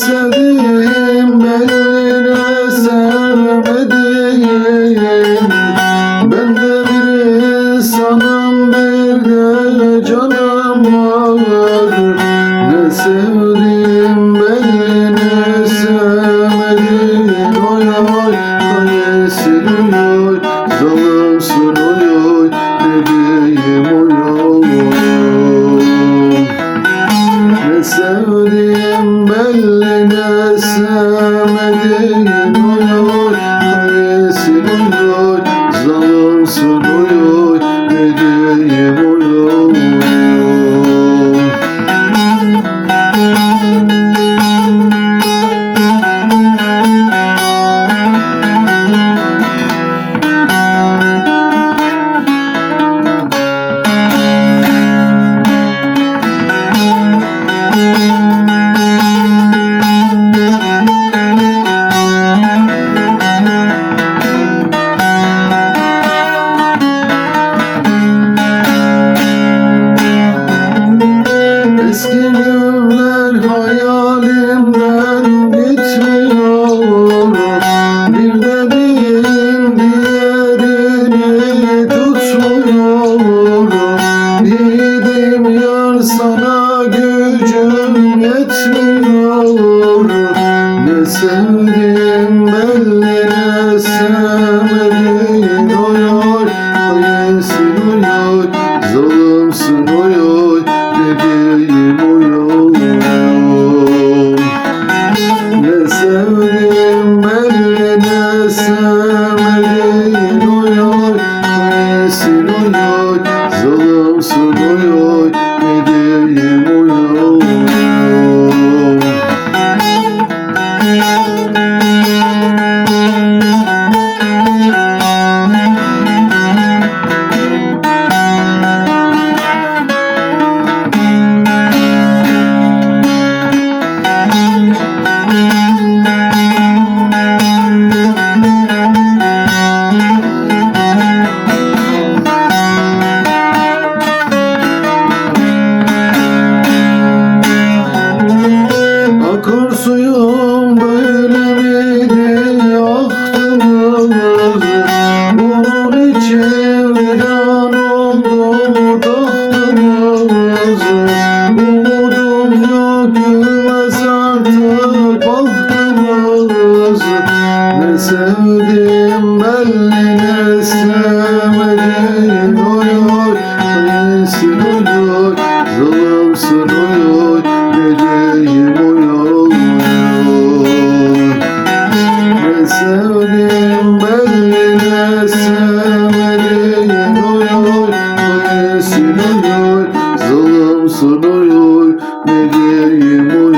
sevdiğim beni sevmediğim Ben de bir insanım bir de canım var Ne sevdiğim sevmedim hayalimden gitmiyor Bir de bir diğerini tutmuyor. Yiğidim yar sana gücüm yetmiyor. Ne sevdim belli ne sevmedim Oy oy oy sevmedim Belline sevmedim Oy oy Kayınsın oy oy Zalımsın oy oy Geceyim oy oy Ne sevdim Belline sevmedim Oy oy Kayınsın oy oy Zalımsın oy oy Geceyim oy